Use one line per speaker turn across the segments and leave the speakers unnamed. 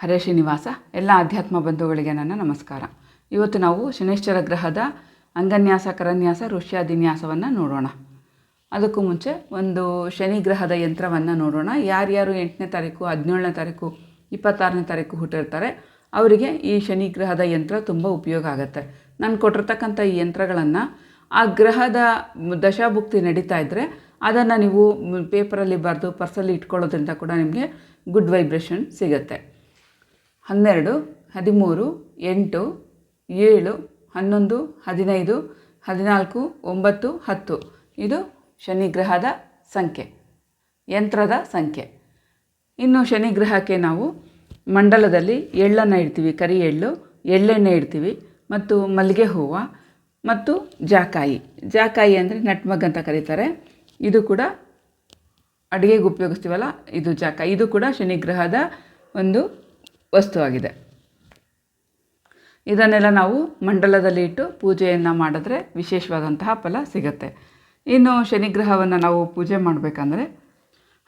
ಹರೇ ಶ್ರೀನಿವಾಸ, ಎಲ್ಲ ಆಧ್ಯಾತ್ಮ ಬಂಧುಗಳಿಗೆ ನನ್ನ ನಮಸ್ಕಾರ. ಇವತ್ತು ನಾವು ಶನೇಶ್ವರ ಗ್ರಹದ ಅಂಗನ್ಯಾಸ, ಕರನ್ಯಾಸ ಋಷ್ಯಾದಿನ್ಯಾಸವನ್ನು ನೋಡೋಣ. ಅದಕ್ಕೂ ಮುಂಚೆ ಒಂದು ಶನಿ ಗ್ರಹದ ಯಂತ್ರವನ್ನು ನೋಡೋಣ. ಯಾರ್ಯಾರು ಎಂಟನೇ ತಾರೀಕು, ಹದಿನೇಳನೇ ತಾರೀಕು, ಇಪ್ಪತ್ತಾರನೇ ತಾರೀಕು ಹುಟ್ಟಿರ್ತಾರೆ, ಅವರಿಗೆ ಈ ಶನಿ ಗ್ರಹದ ಯಂತ್ರ ತುಂಬ ಉಪಯೋಗ ಆಗುತ್ತೆ. ನಾನು ಕೊಟ್ಟಿರ್ತಕ್ಕಂಥ ಈ ಯಂತ್ರಗಳನ್ನು ಆ ಗ್ರಹದ ದಶಾಭುಕ್ತಿ ನಡೀತಾ ಇದ್ದರೆ ಅದನ್ನು ನೀವು ಪೇಪರಲ್ಲಿ ಬರೆದು ಪರ್ಸಲ್ಲಿ ಇಟ್ಕೊಳ್ಳೋದ್ರಿಂದ ಕೂಡ ನಿಮಗೆ ಗುಡ್ ವೈಬ್ರೇಷನ್ ಸಿಗುತ್ತೆ. ಹನ್ನೆರಡು, ಹದಿಮೂರು, ಎಂಟು, ಏಳು, ಹನ್ನೊಂದು, ಹದಿನೈದು, ಹದಿನಾಲ್ಕು, ಒಂಬತ್ತು, ಹತ್ತು. ಇದು ಶನಿಗ್ರಹದ ಸಂಖ್ಯೆ. ಯಂತ್ರದ ಸಂಖ್ಯೆ. ಇನ್ನು ಶನಿ ಗ್ರಹಕ್ಕೆ ನಾವು ಮಂಡಲದಲ್ಲಿ ಎಳ್ಳನ್ನು ಇಡ್ತೀವಿ, ಕರಿ ಎಳ್ಳು, ಎಳ್ಳೆಣ್ಣೆ ಇಡ್ತೀವಿ, ಮತ್ತು ಮಲ್ಲಿಗೆ ಹೂವು, ಮತ್ತು ಜಾಕಾಯಿ. ಜಾಕಾಯಿ ಅಂದರೆ ನಟ್ಮಗ್ ಅಂತ ಕರೀತಾರೆ. ಇದು ಕೂಡ ಅಡುಗೆಗೆ ಉಪಯೋಗಿಸ್ತೀವಲ್ಲ, ಇದು ಜಾಕಾಯಿ. ಇದು ಕೂಡ ಶನಿಗ್ರಹದ ಒಂದು ವಸ್ತುವಾಗಿದೆ. ಇದನ್ನೆಲ್ಲ ನಾವು ಮಂಡಲದಲ್ಲಿ ಇಟ್ಟು ಪೂಜೆಯನ್ನು ಮಾಡಿದ್ರೆ ವಿಶೇಷವಾದಂತಹ ಫಲ ಸಿಗುತ್ತೆ. ಇನ್ನು ಶನಿಗ್ರಹವನ್ನು ನಾವು ಪೂಜೆ ಮಾಡಬೇಕಂದ್ರೆ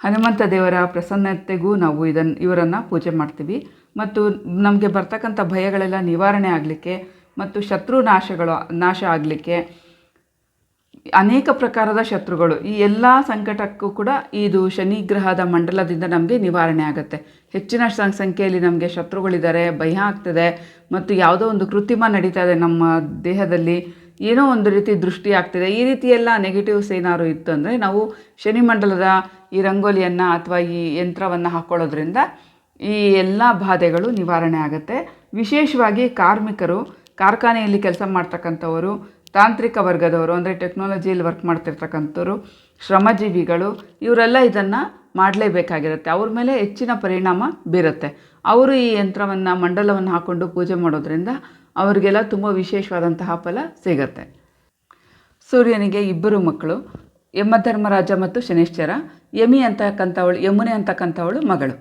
ಹನುಮಂತ ದೇವರ ಪ್ರಸನ್ನತೆಗೂ ನಾವು ಇದನ್ನು ಇವರನ್ನು ಪೂಜೆ ಮಾಡ್ತೀವಿ. ಮತ್ತು ನಮಗೆ ಬರ್ತಕ್ಕಂಥ ಭಯಗಳೆಲ್ಲ ನಿವಾರಣೆ ಆಗಲಿಕ್ಕೆ ಮತ್ತು ಶತ್ರು ನಾಶಗಳು, ನಾಶ ಆಗಲಿಕ್ಕೆ ಅನೇಕ ಪ್ರಕಾರದ ಶತ್ರುಗಳು. ಈ ಎಲ್ಲ ಸಂಕಟಕ್ಕೂ ಕೂಡ ಇದು ಶನಿ ಗ್ರಹದ ಮಂಡಲದಿಂದ ನಮಗೆ ನಿವಾರಣೆ ಆಗುತ್ತೆ. ಹೆಚ್ಚಿನ ಸಂಖ್ಯೆಯಲ್ಲಿ ನಮಗೆ ಶತ್ರುಗಳಿದ್ದಾರೆ, ಭಯ ಆಗ್ತದೆ ಮತ್ತು ಯಾವುದೋ ಒಂದು ಕೃತ್ರಿಮ ನಡೀತಾ ಇದೆ ನಮ್ಮ ದೇಹದಲ್ಲಿ. ಏನೋ ಒಂದು ರೀತಿ ದೃಷ್ಟಿ ಆಗ್ತಿದೆ. ಈ ರೀತಿಯೆಲ್ಲ ನೆಗೆಟಿವ್ಸ್ ಏನಾದ್ರು ಇತ್ತು ಅಂದರೆ ನಾವು ಶನಿ ಮಂಡಲದ ಈ ರಂಗೋಲಿಯನ್ನು ಅಥವಾ ಈ ಯಂತ್ರವನ್ನು ಹಾಕ್ಕೊಳ್ಳೋದ್ರಿಂದ ಈ ಎಲ್ಲ ಬಾಧೆಗಳು ನಿವಾರಣೆ ಆಗುತ್ತೆ. ವಿಶೇಷವಾಗಿ ಕಾರ್ಮಿಕರು, ಕಾರ್ಖಾನೆಯಲ್ಲಿ ಕೆಲಸ ಮಾಡ್ತಕ್ಕಂಥವರು ತಾಂತ್ರಿಕ ವರ್ಗದವರು, ಅಂದರೆ ಟೆಕ್ನಾಲಜಿಯಲ್ಲಿ ವರ್ಕ್ ಮಾಡ್ತಿರ್ತಕ್ಕಂಥವ್ರು, ಶ್ರಮಜೀವಿಗಳು, ಇವರೆಲ್ಲ ಇದನ್ನು ಮಾಡಲೇಬೇಕಾಗಿರುತ್ತೆ. ಅವ್ರ ಮೇಲೆ ಹೆಚ್ಚಿನ ಪರಿಣಾಮ ಬೀರುತ್ತೆ. ಅವರು ಈ ಯಂತ್ರವನ್ನು, ಮಂಡಲವನ್ನು ಹಾಕ್ಕೊಂಡು ಪೂಜೆ ಮಾಡೋದ್ರಿಂದ ಅವರಿಗೆಲ್ಲ ತುಂಬ ವಿಶೇಷವಾದಂತಹ ಫಲ ಸಿಗುತ್ತೆ. ಸೂರ್ಯನಿಗೆ ಇಬ್ಬರು ಮಕ್ಕಳು ಯಮಧರ್ಮರಾಜ ಮತ್ತು ಶನೇಶ್ಚರ ಯಮಿ ಅಂತಕ್ಕಂಥವಳು, ಯಮುನೆ ಅಂತಕ್ಕಂಥವಳು ಮಗಳು.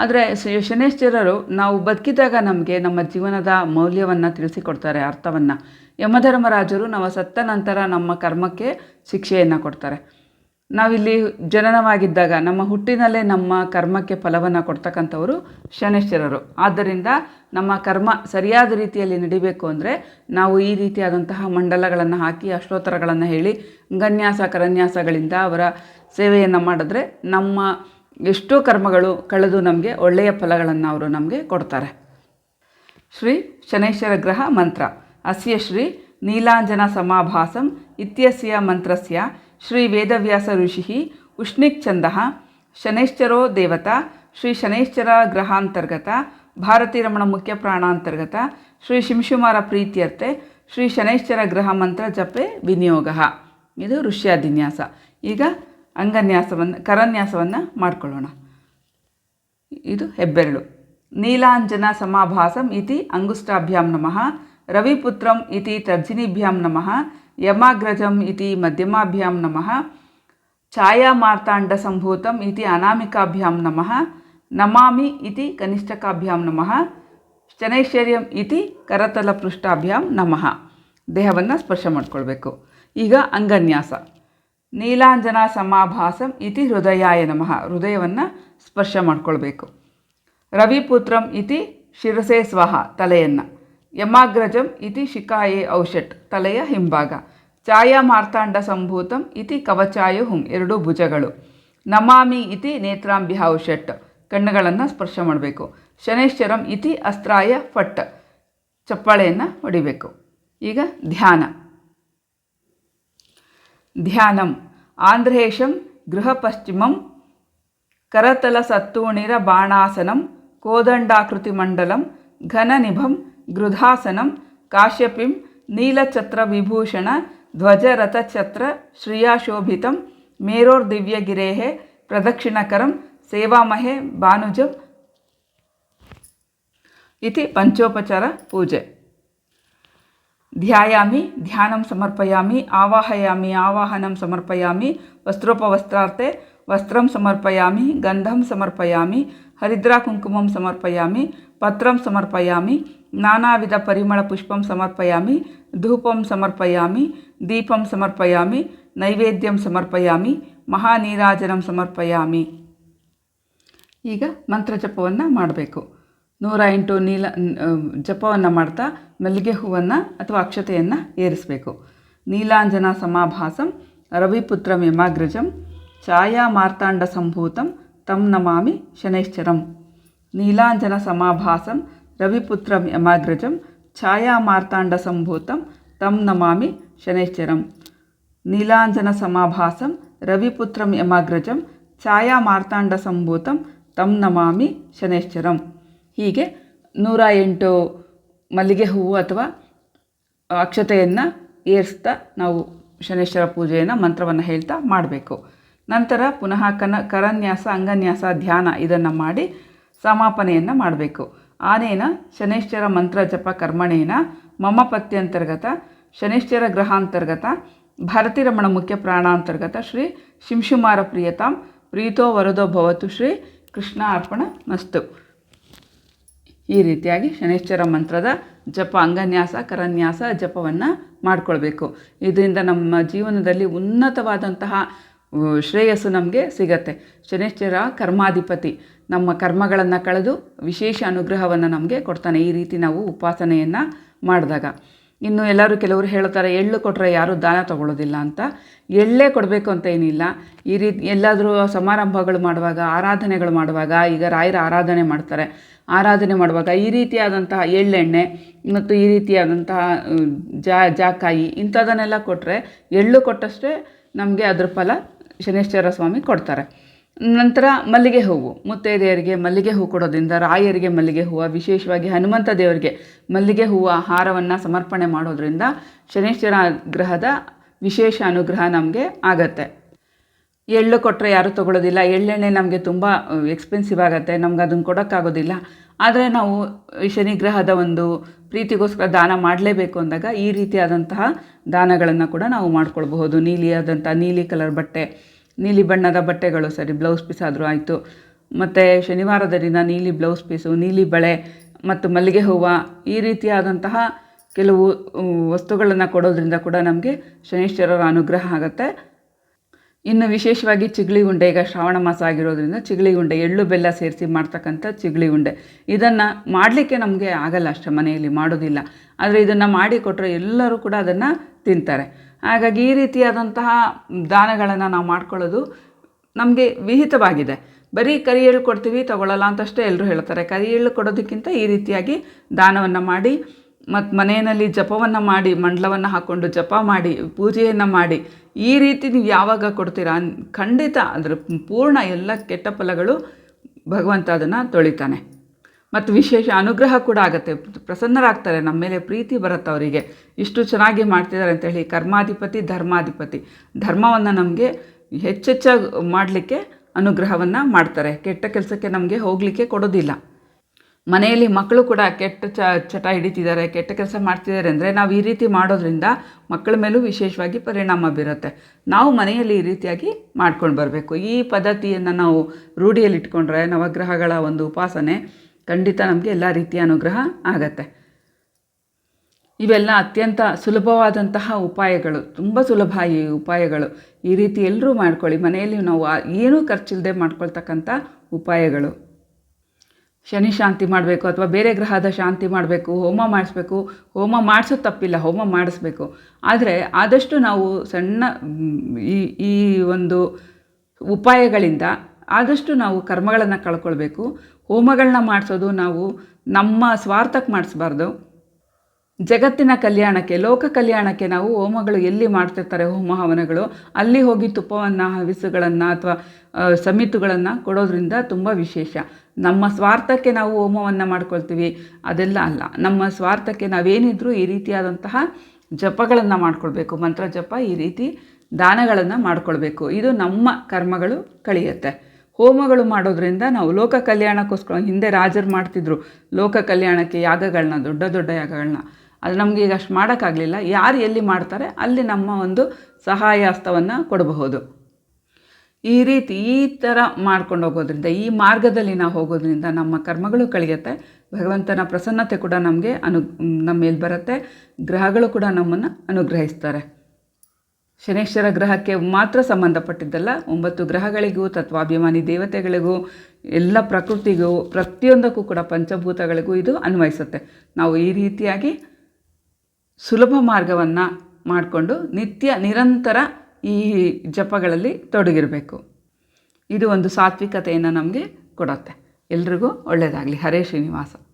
ಆದರೆ ಶನೇಶ್ಚರರು ನಾವು ಬದುಕಿದಾಗ ನಮಗೆ ನಮ್ಮ ಜೀವನದ ಮೌಲ್ಯವನ್ನು ತಿಳಿಸಿಕೊಡ್ತಾರೆ, ಅರ್ಥವನ್ನು. ಯಮಧರ್ಮರಾಜರು ನಾವು ಸತ್ತ ನಂತರ ನಮ್ಮ ಕರ್ಮಕ್ಕೆ ಶಿಕ್ಷೆಯನ್ನು ಕೊಡ್ತಾರೆ. ನಾವಿಲ್ಲಿ ಜನನವಾಗಿದ್ದಾಗ ನಮ್ಮ ಹುಟ್ಟಿನಲ್ಲೇ ನಮ್ಮ ಕರ್ಮಕ್ಕೆ ಫಲವನ್ನು ಕೊಡ್ತಕ್ಕಂಥವರು ಶನೇಶ್ವರರು ಆದ್ದರಿಂದ ನಮ್ಮ ಕರ್ಮ ಸರಿಯಾದ ರೀತಿಯಲ್ಲಿ ನಡಿಬೇಕು ಅಂದರೆ ನಾವು ಈ ರೀತಿಯಾದಂತಹ ಮಂಡಲಗಳನ್ನು ಹಾಕಿ ಅಷ್ಟೋತ್ತರಗಳನ್ನು ಹೇಳಿ ಗನ್ಯಾಸ, ಕರನ್ಯಾಸಗಳಿಂದ ಅವರ ಸೇವೆಯನ್ನು ಮಾಡಿದ್ರೆ ನಮ್ಮ ಎಷ್ಟೋ ಕರ್ಮಗಳು ಕಳೆದು ನಮಗೆ ಒಳ್ಳೆಯ ಫಲಗಳನ್ನು ಅವರು ನಮಗೆ ಕೊಡ್ತಾರೆ. ಶ್ರೀ ಶನೇಶ್ವರ ಗ್ರಹ ಮಂತ್ರ. ಅಸ್ಯ ಶ್ರೀ ನೀಲಾಂಜನ ಸಮಾಭಾಸಂ ಇತ್ಯಸ್ಯ ಮಂತ್ರಸ್ಯ. ಶ್ರೀ ವೇದವ್ಯಾಸ ಋಷಿ ಉಷ್ಣಿಕ್ ಚಂದ ಶನೈಶ್ಚರೋ ದೇವತಾ. ಶ್ರೀ ಶನೈಶ್ಚರ ಗ್ರಹಾಂತರ್ಗತ. ಭಾರತೀ ರಮಣ ಮುಖ್ಯ ಪ್ರಾಣಾಂತರ್ಗತ. ಶ್ರೀ ಶಿಂಶುಮಾರ ಪ್ರೀತ್ಯರ್ತೆ. ಶ್ರೀ ಶನೈಶ್ಚರ ಗ್ರಹ ಮಂತ್ರ ಜಪೆ ವಿನಿಯೋಗ. ಇದು ಋಷ್ಯಾದಿನ್ಯಾಸ. ಈಗ ಅಂಗನ್ಯಾಸವನ್ನು, ಕರನ್ಯಾಸವನ್ನು ಮಾಡಿಕೊಳ್ಳೋಣ. ಇದು ಹೆಬ್ಬೆರಳು. ನೀಲಾಂಜನ ಸಮಾಭಾಸಂ ಇತಿ ಅಂಗುಷ್ಟಾಭ್ಯಾಂ ನಮಃ. ರವಿಪುತ್ರಂ ಇತಿ ತರ್ಜಿನಿಭ್ಯಾಂ ನಮಃ ಯಮಾಗ್ರಜಂ ಇತಿ ಮಧ್ಯಮಾಭ್ಯಾಂ ನಮಃ ಛಾಯಾಮಾರ್ತಾಂಡ ಸಂಭೂತಂ ಇತಿ ಅನಾಮಿಕಾಭ್ಯಾಂ ನಮಃ ನಮಾಮಿ ಇತಿ ಕನಿಷ್ಠಕಾಭ್ಯಾಂ ನಮಃ ಶನೈಶ್ವರ್ಯಂ ಇತಿ ಕರತಲ ಪೃಷ್ಠಾಭ್ಯಾಂ ನಮಃ ದೇಹವನ್ನು ಸ್ಪರ್ಶ ಮಾಡಿಕೊಳ್ಬೇಕು. ಈಗ ಅಂಗನ್ಯಾಸ. ನೀಲಾಂಜನ ಸಮಾಭಾಸಂ ಇತಿ ಹೃದಯಾಯ ನಮಃ. ಹೃದಯವನ್ನು ಸ್ಪರ್ಶ ಮಾಡಿಕೊಳ್ಬೇಕು. ರವಿಪುತ್ರಂ ಇತಿ ಶಿರಸೆ ಸ್ವಹ, ತಲೆಯನ್ನು. ಯಮಾಗ್ರಜಂ ಇತಿ ಶಿಕಾಯೇ ಔಷಟ್ ತಲೆಯ ಹಿಂಭಾಗ. ಛಾಯಾ ಮಾರ್ತಾಂಡ ಸಂಭೂತಂ ಇತಿ ಕವಚಾಯು ಹುಂ ಎರಡು ಭುಜಗಳು. ನಮಾಮಿ ಇತಿ ನೇತ್ರಾಂಬಿ ಔಷಟ್ ಕಣ್ಣುಗಳನ್ನು ಸ್ಪರ್ಶ ಮಾಡಬೇಕು. ಶನೇಶ್ವರಂ ಇತಿ ಅಸ್ತ್ರಾಯ ಫಟ್, ಚಪ್ಪಾಳೆಯನ್ನು ಹೊಡಿಬೇಕು. ಈಗ ಧ್ಯಾನ. ಧ್ಯಾನಂ. ಆಂಧ್ರೇಶಂ ಗೃಹಪಶ್ಚಿಮಂ ಕರತಲ ಸತ್ತೂಣಿರ ಬಾಣಾಸನಂ ಕೋದಂಡಾಕೃತಿ ಕೋದಂಡಾಕೃತಿಮಂಡಲಂ ಘನನಿಭಂ గృధాసనం కాశ్యపిం నీలఛత్ర విభూషణ ధ్వజరథఛత్ర శ్రియాశోభితం మేరోర్దివ్యగిరేహే ప్రదక్షిణకరం సేవామహే భానుజం ఇది పంచోపచార పూజ. ధ్యాయామి ధ్యానం సమర్పయామి ఆవాహయామి ఆవాహనం సమర్పయామి వస్త్రోపవస్త్రార్థే వస్త్రం సమర్పయామి గంధం సమర్పయామి హరిద్రాకుంకుమం సమర్పయామి ಸಮರ್ಪಯಾಮಿ ಪತ್ರಂ ಸಮರ್ಪಯಾಮಿ ನಾನಾವಿಧ ಪರಿಮಳ ಪುಷ್ಪಂ ಸಮರ್ಪಯಾಮಿ ಧೂಪಂ ಸಮರ್ಪಯಾಮಿ ದೀಪಂ ಸಮರ್ಪಯಾಮಿ ನೈವೇದ್ಯಂ ಸಮರ್ಪಯಾಮಿ ಮಹಾನೀರಾಜನಂ ಸಮರ್ಪಯಾಮಿ ಈಗ ಮಂತ್ರ ಜಪವನ್ನು ಮಾಡಬೇಕು ನೂರ ಎಂಟು ನೀಲ ಜಪವನ್ನು ಮಾಡ್ತಾ ಮಲ್ಲಿಗೆ ಹೂವನ್ನು ಅಥವಾ ಅಕ್ಷತೆಯನ್ನು ಏರಿಸಬೇಕು ನೀಲಾಂಜನ ಸಮಾಭಾಸಂ ರವಿಪುತ್ರಂ ಯಮಾಗ್ರಜಂ ಛಾಯಾ ಮಾರ್ತಾಂಡ ಸಂಭೂತಂ ತಂ ನಮಾಮಿ ಶನೈಶ್ಚರಂ ನೀಲಾಂಜನ ಸಮಾಭಾಸಂ, ರವಿಪುತ್ರಂ ಯಮಾಗ್ರಜಂ ಛಾಯಾ ಮಾರ್ತಾಂಡ ಸಂಭೂತಂ, ತಂ ನಮಾಮಿ ಶನೈಶ್ಚರಂ. ನೀಲಾಂಜನ ಸಮಾಭಾಸಂ, ರವಿಪುತ್ರಂ ಯಮಾಗ್ರಜಂ ಛಾಯಾ ಮಾರ್ತಾಂಡ ಸಂಭೂತಂ, ತಂ ನಮಾಮಿ ಶನೈಶ್ಚರಂ. ಹೀಗೆ ನೂರ ಎಂಟು ಮಲ್ಲಿಗೆ ಹೂವು ಅಥವಾ ಅಕ್ಷತೆಯನ್ನು ಏರಿಸ್ತಾ ನಾವು ಶನೇಶ್ವರ ಪೂಜೆಯನ್ನು, ಮಂತ್ರವನ್ನು ಹೇಳ್ತಾ ಮಾಡಬೇಕು. ನಂತರ ಪುನಃ ಕನ ಕರನ್ಯಾಸ, ಅಂಗನ್ಯಾಸ, ಧ್ಯಾನ ಇದನ್ನು ಮಾಡಿ ಸಮಾಪನೆಯನ್ನು ಮಾಡಬೇಕು. ಆನೇನ ಶನೈಶ್ಚರ ಮಂತ್ರ ಜಪ ಕರ್ಮಣೇನ ಮಮ ಪತ್ಯಂತರ್ಗತ ಶನೈಶ್ಚರ ಗ್ರಹಾಂತರ್ಗತ, ಭಾರತೀರಮಣ ಮುಖ್ಯ ಪ್ರಾಣಾಂತರ್ಗತ ಶ್ರೀ ಶಿಂಶುಮಾರ ಪ್ರಿಯತಾಂ, ಪ್ರೀತೋ ವರದೋ ಭವತು ಶ್ರೀ ಕೃಷ್ಣ ಅರ್ಪಣ ಮಸ್ತು. ಈ ರೀತಿಯಾಗಿ ಶನೈಶ್ಚರ ಮಂತ್ರದ ಜಪ ಅಂಗನ್ಯಾಸ, ಕರನ್ಯಾಸ ಜಪವನ್ನು ಮಾಡಿಕೊಳ್ಬೇಕು. ಇದರಿಂದ ನಮ್ಮ ಜೀವನದಲ್ಲಿ ಉನ್ನತವಾದಂತಹ, ಶ್ರೇಯಸ್ಸು ನಮಗೆ ಸಿಗತ್ತೆ. ಶನೈಶ್ಚರ ಕರ್ಮಾಧಿಪತಿ. ನಮ್ಮ ಕರ್ಮಗಳನ್ನು ಕಳೆದು ವಿಶೇಷ ಅನುಗ್ರಹವನ್ನು ನಮಗೆ ಕೊಡ್ತಾನೆ. ಈ ರೀತಿ ನಾವು ಉಪಾಸನೆಯನ್ನು ಮಾಡಿದಾಗ. ಇನ್ನು ಎಲ್ಲರೂ ಕೆಲವರು ಹೇಳ್ತಾರೆ, ಎಳ್ಳು ಕೊಟ್ಟರೆ ಯಾರೂ ದಾನ ತಗೊಳ್ಳೋದಿಲ್ಲ ಅಂತ. ಎಳ್ಳೇ ಕೊಡಬೇಕು ಅಂತ ಏನಿಲ್ಲ. ಈ ರೀತಿ ಎಲ್ಲಾದರೂ ಸಮಾರಂಭಗಳು ಮಾಡುವಾಗ, ಆರಾಧನೆಗಳು ಮಾಡುವಾಗ, ಈಗ ರಾಯರ ಆರಾಧನೆ ಮಾಡ್ತಾರೆ. ಆರಾಧನೆ ಮಾಡುವಾಗ ಈ ರೀತಿಯಾದಂತಹ ಎಳ್ಳೆಣ್ಣೆ ಮತ್ತು ಈ ರೀತಿಯಾದಂತಹ ಜಾ, ಜಾಕಾಯಿ ಇಂಥದನ್ನೆಲ್ಲ ಕೊಟ್ಟರೆ ಎಳ್ಳು ಕೊಟ್ಟಷ್ಟೇ ನಮಗೆ ಅದ್ರ ಫಲ ಶನೇಶ್ವರ ಸ್ವಾಮಿ ಕೊಡ್ತಾರೆ. ನಂತರ ಮಲ್ಲಿಗೆ ಹೂವು. ಮುತ್ತೈದೆಯರಿಗೆ ಮಲ್ಲಿಗೆ ಹೂ ಕೊಡೋದ್ರಿಂದ ರಾಯರಿಗೆ ಮಲ್ಲಿಗೆ ಹೂವು, ವಿಶೇಷವಾಗಿ ಹನುಮಂತ ದೇವರಿಗೆ ಮಲ್ಲಿಗೆ ಹೂವು ಹಾರವನ್ನು ಸಮರ್ಪಣೆ ಮಾಡೋದ್ರಿಂದ ಶನೇಶ್ವರ ಗ್ರಹದ ವಿಶೇಷ ಅನುಗ್ರಹ ನಮಗೆ ಆಗತ್ತೆ. ಎಳ್ಳು ಕೊಟ್ಟರೆ ಯಾರೂ ತೊಗೊಳ್ಳೋದಿಲ್ಲ ಎಳ್ಳೆಣ್ಣೆ ನಮಗೆ ತುಂಬ ಎಕ್ಸ್ಪೆನ್ಸಿವ್ ಆಗುತ್ತೆ, ನಮ್ಗೆ ಅದನ್ನು ಕೊಡೋಕ್ಕಾಗೋದಿಲ್ಲ. ಆದರೆ ನಾವು ಶನಿಗ್ರಹದ ಒಂದು ಪ್ರೀತಿಗೋಸ್ಕರ ದಾನ ಮಾಡಲೇಬೇಕು ಅಂದಾಗ ಈ ರೀತಿಯಾದಂತಹ ದಾನಗಳನ್ನು ಕೂಡ ನಾವು ಮಾಡ್ಕೊಳ್ಬಹುದು. ನೀಲಿಯಾದಂಥ ನೀಲಿ ಕಲರ್ ಬಟ್ಟೆ ನೀಲಿ ಬಣ್ಣದ ಬಟ್ಟೆಗಳು, ಸರಿ ಬ್ಲೌಸ್ ಪೀಸ್ ಆದರೂ ಆಯಿತು. ಮತ್ತು ಶನಿವಾರದ ದಿನ ನೀಲಿ ಬ್ಲೌಸ್ ಪೀಸು ನೀಲಿ ಬಳೆ ಮತ್ತು ಮಲ್ಲಿಗೆ ಹೂವು ಈ ರೀತಿಯಾದಂತಹ ಕೆಲವು ವಸ್ತುಗಳನ್ನು ಕೊಡೋದ್ರಿಂದ ಕೂಡ ನಮಗೆ ಶನೀಶ್ವರರ ಅನುಗ್ರಹ ಆಗುತ್ತೆ. ಇನ್ನು ವಿಶೇಷವಾಗಿ ಚಿಗಳಿ ಉಂಡೆ, ಈಗ ಶ್ರಾವಣ ಮಾಸ ಆಗಿರೋದ್ರಿಂದ ಚಿಗಳಿ ಉಂಡೆ, ಎಳ್ಳು ಬೆಲ್ಲ ಸೇರಿಸಿ ಮಾಡ್ತಕ್ಕಂಥ ಚಿಗಳಿ ಉಂಡೆ. ಇದನ್ನು ಮಾಡಲಿಕ್ಕೆ ನಮಗೆ ಆಗಲ್ಲ ಅಷ್ಟೇ ಮನೆಯಲ್ಲಿ ಮಾಡೋದಿಲ್ಲ. ಆದರೆ ಇದನ್ನು ಮಾಡಿ ಕೊಟ್ಟರೆ ಎಲ್ಲರೂ ಕೂಡ ಅದನ್ನು ತಿಂತಾರೆ. ಹಾಗಾಗಿ ಈ ರೀತಿಯಾದಂತಹ ದಾನಗಳನ್ನು ನಾವು ಮಾಡ್ಕೊಳ್ಳೋದು ನಮಗೆ ವಿಹಿತವಾಗಿದೆ. ಬರೀ ಕರಿ ಎಳ್ಳು ಕೊಡ್ತೀವಿ, ತಗೊಳ್ಳಲ್ಲ ಅಂತಷ್ಟೇ ಎಲ್ಲರೂ ಹೇಳ್ತಾರೆ. ಕರಿ ಎಳ್ಳು ಕೊಡೋದಕ್ಕಿಂತ ಈ ರೀತಿಯಾಗಿ ದಾನವನ್ನು ಮಾಡಿ ಮತ್ತು ಮನೆಯಲ್ಲಿ ಜಪವನ್ನು ಮಾಡಿ, ಮಂಡಲವನ್ನು ಹಾಕ್ಕೊಂಡು ಜಪ ಮಾಡಿ, ಪೂಜೆಯನ್ನು ಮಾಡಿ, ಈ ರೀತಿ ನೀವು ಯಾವಾಗ ಕೊಡ್ತೀರಾ? ಖಂಡಿತ ಅದರ ಪೂರ್ಣ ಎಲ್ಲ ಕೆಟ್ಟ ಫಲಗಳು ಭಗವಂತ ಅದನ್ನು ತೊಳಿತಾನೆ. ಮತ್ತು ವಿಶೇಷ ಅನುಗ್ರಹ ಕೂಡ ಆಗುತ್ತೆ. ಪ್ರಸನ್ನರಾಗ್ತಾರೆ, ನಮ್ಮ ಮೇಲೆ ಪ್ರೀತಿ ಬರುತ್ತೆ ಅವರಿಗೆ. ಇಷ್ಟು ಚೆನ್ನಾಗಿ ಮಾಡ್ತಿದ್ದಾರೆ ಅಂತೇಳಿ ಕರ್ಮಾಧಿಪತಿ, ಧರ್ಮಾಧಿಪತಿ. ಧರ್ಮವನ್ನು ನಮಗೆ ಹೆಚ್ಚೆಚ್ಚಾಗಿ ಮಾಡಲಿಕ್ಕೆ ಅನುಗ್ರಹವನ್ನು ಮಾಡ್ತಾರೆ. ಕೆಟ್ಟ ಕೆಲಸಕ್ಕೆ ನಮಗೆ ಹೋಗಲಿಕ್ಕೆ ಕೊಡೋದಿಲ್ಲ. ಮನೆಯಲ್ಲಿ ಮಕ್ಕಳು ಕೂಡ ಕೆಟ್ಟ ಚ, ಚಟ ಹಿಡಿತಿದ್ದಾರೆ, ಕೆಟ್ಟ ಕೆಲಸ ಮಾಡ್ತಿದ್ದಾರೆ ಅಂದರೆ ನಾವು ಈ ರೀತಿ ಮಾಡೋದ್ರಿಂದ ಮಕ್ಕಳ ಮೇಲೂ ವಿಶೇಷವಾಗಿ ಪರಿಣಾಮ ಬೀರುತ್ತೆ. ನಾವು ಮನೆಯಲ್ಲಿ ಈ ರೀತಿಯಾಗಿ ಮಾಡ್ಕೊಂಡು ಬರಬೇಕು. ಈ ಪದ್ಧತಿಯನ್ನು ನಾವು ರೂಢಿಯಲ್ಲಿಟ್ಕೊಂಡ್ರೆ ನವಗ್ರಹಗಳ ಒಂದು ಉಪಾಸನೆ ಖಂಡಿತ ನಮಗೆ ಎಲ್ಲ ರೀತಿಯ ಅನುಗ್ರಹ ಆಗತ್ತೆ. ಇವೆಲ್ಲ ಅತ್ಯಂತ ಸುಲಭವಾದಂತಹ ಉಪಾಯಗಳು, ತುಂಬ ಸುಲಭ ಈ ಉಪಾಯಗಳು. ಈ ರೀತಿ ಎಲ್ಲರೂ ಮಾಡ್ಕೊಳ್ಳಿ. ಮನೆಯಲ್ಲಿ ನಾವು ಏನೂ ಖರ್ಚಿಲ್ಲದೆ ಮಾಡ್ಕೊಳ್ತಕ್ಕಂಥ ಉಪಾಯಗಳು. ಶನಿ ಶಾಂತಿ ಮಾಡಬೇಕು ಅಥವಾ ಬೇರೆ ಗ್ರಹದ ಶಾಂತಿ ಮಾಡಬೇಕು, ಹೋಮ ಮಾಡಿಸ್ಬೇಕು. ಹೋಮ ಮಾಡಿಸೋ ತಪ್ಪಿಲ್ಲ, ಹೋಮ ಮಾಡಿಸ್ಬೇಕು. ಆದರೆ ಆದಷ್ಟು ನಾವು ಸಣ್ಣ ಈ ಈ ಒಂದು ಉಪಾಯಗಳಿಂದ ಆದಷ್ಟು ನಾವು ಕರ್ಮಗಳನ್ನು ಕಳ್ಕೊಳ್ಬೇಕು. ಹೋಮಗಳನ್ನ ಮಾಡಿಸೋದು ನಾವು ನಮ್ಮ ಸ್ವಾರ್ಥಕ್ಕೆ ಮಾಡಿಸ್ಬಾರ್ದು. ಜಗತ್ತಿನ ಕಲ್ಯಾಣಕ್ಕೆ, ಲೋಕ ಕಲ್ಯಾಣಕ್ಕೆ ನಾವು ಹೋಮಗಳು ಎಲ್ಲಿ ಮಾಡ್ತಿರ್ತಾರೆ, ಹೋಮ ಹವನಗಳು? ಅಲ್ಲಿ ಹೋಗಿ ತುಪ್ಪವನ್ನು, ಹವಿಸುಗಳನ್ನು ಅಥವಾ ಸಮಿತುಗಳನ್ನು ಕೊಡೋದ್ರಿಂದ ತುಂಬ ವಿಶೇಷ. ನಮ್ಮ ಸ್ವಾರ್ಥಕ್ಕೆ ನಾವು ಹೋಮವನ್ನು ಮಾಡ್ಕೊಳ್ತೀವಿ. ಅದೆಲ್ಲ ಅಲ್ಲ. ನಮ್ಮ ಸ್ವಾರ್ಥಕ್ಕೆ ನಾವೇನಿದ್ರೂ ಈ ರೀತಿಯಾದಂತಹ ಜಪಗಳನ್ನು ಮಾಡಿಕೊಳ್ಬೇಕು. ಮಂತ್ರ ಜಪ ಈ ರೀತಿ ದಾನಗಳನ್ನು ಮಾಡಿಕೊಳ್ಬೇಕು. ಇದು ನಮ್ಮ ಕರ್ಮಗಳು ಕಳೆಯುತ್ತೆ. ಹೋಮಗಳು ಮಾಡೋದ್ರಿಂದ ನಾವು ಲೋಕ ಕಲ್ಯಾಣಕ್ಕೋಸ್ಕರ ಹಿಂದೆ ರಾಜರು ಮಾಡ್ತಿದ್ರು ಲೋಕ ಕಲ್ಯಾಣಕ್ಕೆ ಯಾಗಗಳನ್ನ, ದೊಡ್ಡ ದೊಡ್ಡ ಯಾಗಗಳನ್ನ. ಅದು ನಮಗೆ ಈಗ ಅಷ್ಟು ಮಾಡೋಕ್ಕಾಗಲಿಲ್ಲ. ಯಾರು ಎಲ್ಲಿ ಮಾಡ್ತಾರೆ ಅಲ್ಲಿ ನಮ್ಮ ಒಂದು ಸಹಾಯ ಹಸ್ತವನ್ನು ಕೊಡಬಹುದು. ಈ ರೀತಿ ಈ ಥರ ಮಾಡ್ಕೊಂಡು ಹೋಗೋದ್ರಿಂದ, ಈ ಮಾರ್ಗದಲ್ಲಿ ನಾವು ಹೋಗೋದ್ರಿಂದ ನಮ್ಮ ಕರ್ಮಗಳು ಕಳೆಯುತ್ತೆ. ಭಗವಂತನ ಪ್ರಸನ್ನತೆ ಕೂಡ ನಮಗೆ ಅನು ನಮ್ಮ ಮೇಲೆ ಬರುತ್ತೆ. ಗ್ರಹಗಳು ಕೂಡ ನಮ್ಮನ್ನು ಅನುಗ್ರಹಿಸ್ತಾರೆ. ಶನೇಶ್ವರ ಗ್ರಹಕ್ಕೆ ಮಾತ್ರ ಸಂಬಂಧಪಟ್ಟಿದ್ದಲ್ಲ, ಒಂಬತ್ತು ಗ್ರಹಗಳಿಗೂ, ತತ್ವಾಭಿಮಾನಿ ದೇವತೆಗಳಿಗೂ, ಎಲ್ಲ ಪ್ರಕೃತಿಗೂ, ಪ್ರತಿಯೊಂದಕ್ಕೂ ಕೂಡ ಪಂಚಭೂತಗಳಿಗೂ ಇದು ಅನ್ವಯಿಸುತ್ತೆ. ನಾವು ಈ ರೀತಿಯಾಗಿ ಸುಲಭ ಮಾರ್ಗವನ್ನು ಮಾಡಿಕೊಂಡು ನಿತ್ಯ ನಿರಂತರ ಈ ಜಪಗಳಲ್ಲಿ ತೊಡಗಿರಬೇಕು. ಇದು ಒಂದು ಸಾತ್ವಿಕತೆಯನ್ನು ನಮಗೆ ಕೊಡುತ್ತೆ. ಎಲ್ರಿಗೂ ಒಳ್ಳೆಯದಾಗಲಿ ಹರೇ ಶ್ರೀನಿವಾಸ.